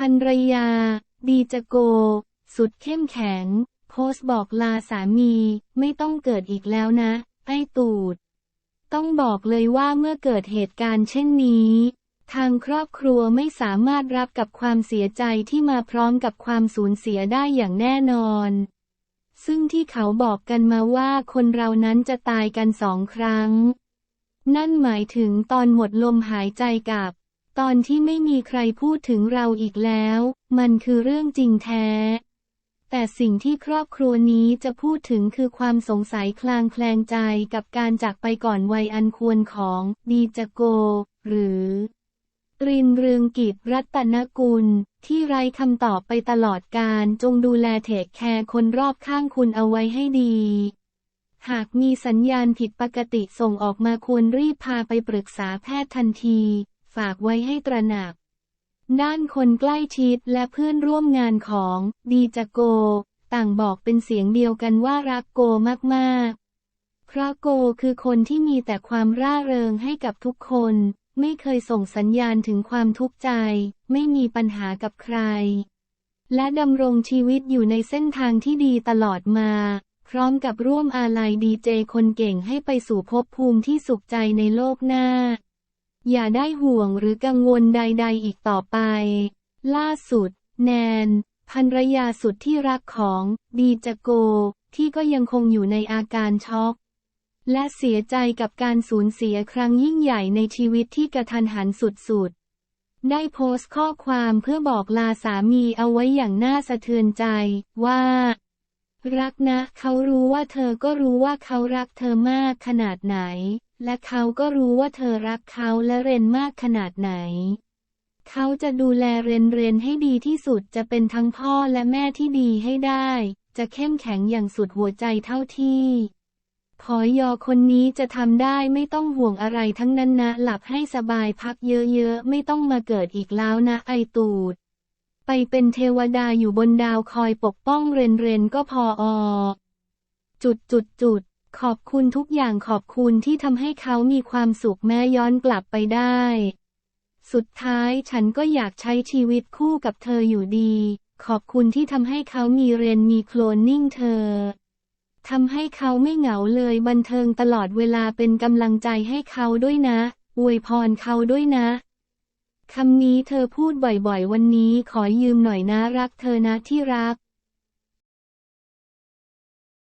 ภรรยา ดีจะโก สุดเข้มแข็ง โพสต์บอกลาสามี ไม่ต้องเกิดอีกแล้วนะ ไอ้ตูด ต้องบอกเลยว่าเมื่อเกิดเหตุการณ์เช่นนี้ ทางครอบครัวไม่สามารถรับกับความเสียใจที่มาพร้อมกับความสูญเสียได้อย่างแน่นอน ซึ่งที่เขาบอกกันมาว่าคนเรานั้นจะตายกันสองครั้ง นั่นหมายถึงตอนหมดลมหายใจกับ ตอนที่ไม่มีใครพูดถึงเราอีกแล้ว มันคือเรื่องจริงแท้ แต่สิ่งที่ครอบครัวนี้จะพูดถึงคือความสงสัยคลางแคลงใจกับการจากไปก่อนวัยอันควรของดีจโก หรือรินเรืองกิจรัตนกุล ที่ไร้คำตอบไปตลอดการจงดูแลเทคแคร์คนรอบข้างคุณเอาไว้ให้ดี หากมีสัญญาณผิดปกติส่งออกมาควรรีบพาไปปรึกษาแพทย์ทันที ฝากไว้ให้ตระหนัก ด้านคนใกล้ชิดและเพื่อนร่วมงานของดีจโก ต่างบอกเป็นเสียงเดียวกันว่ารักโกมากๆเพราะโกคือคนที่มีแต่ความร่าเริงให้กับทุกคน ไม่เคยส่งสัญญาณถึงความทุกข์ใจ ไม่มีปัญหากับใคร และดำรงชีวิตอยู่ในเส้นทางที่ดีตลอดมาพร้อมกับร่วมอาลัยดีเจคนเก่งให้ไปสู่ภพภูมิที่สุขใจในโลกหน้า อย่าได้ห่วงหรือกังวลใด ๆ อีกต่อไป ล่าสุด แนนภรรยาสุดที่รักของดีจโก ที่ก็ยังคงอยู่ในอาการช็อก และเสียใจกับการสูญเสียครั้งยิ่งใหญ่ในชีวิตที่กระทันหันสุดๆ ได้โพสต์ข้อความเพื่อบอกลาสามีเอาไว้อย่างน่าสะเทือนใจว่า รักนะ เขารู้ว่าเธอก็รู้ว่าเขารักเธอมากขนาดไหน และเขาก็รู้ว่าเธอรักเขาและเรนมากขนาดไหน เขาจะดูแลเรนเรนให้ดีที่สุดจะเป็นทั้งพ่อและแม่ที่ดีให้ได้ จะเข้มแข็งอย่างสุดหัวใจเท่าที่พอยอคนนี้จะทำได้ไม่ต้องห่วงอะไรทั้งนั้นนะ หลับให้สบายพักเยอะๆ ไม่ต้องมาเกิดอีกแล้วนะไอตูด ไปเป็นเทวดาอยู่บนดาวคอยปกป้องเรนเรนก็พออจุดจุดจุด ขอบคุณทุกอย่างขอบคุณที่ทำให้เขามีความสุขแม้ย้อนกลับไปได้ สุดท้ายฉันก็อยากใช้ชีวิตคู่กับเธออยู่ดี ขอบคุณที่ทำให้เขามีเรียนมีโคลนนิ่งเธอทำให้เขาไม่เหงาเลยบันเทิงตลอดเวลาเป็นกำลังใจให้เขาด้วยนะ อวยพรเขาด้วยนะ คำนี้เธอพูดบ่อยๆ วันนี้ขอยืมหน่อยนะรักเธอนะที่รัก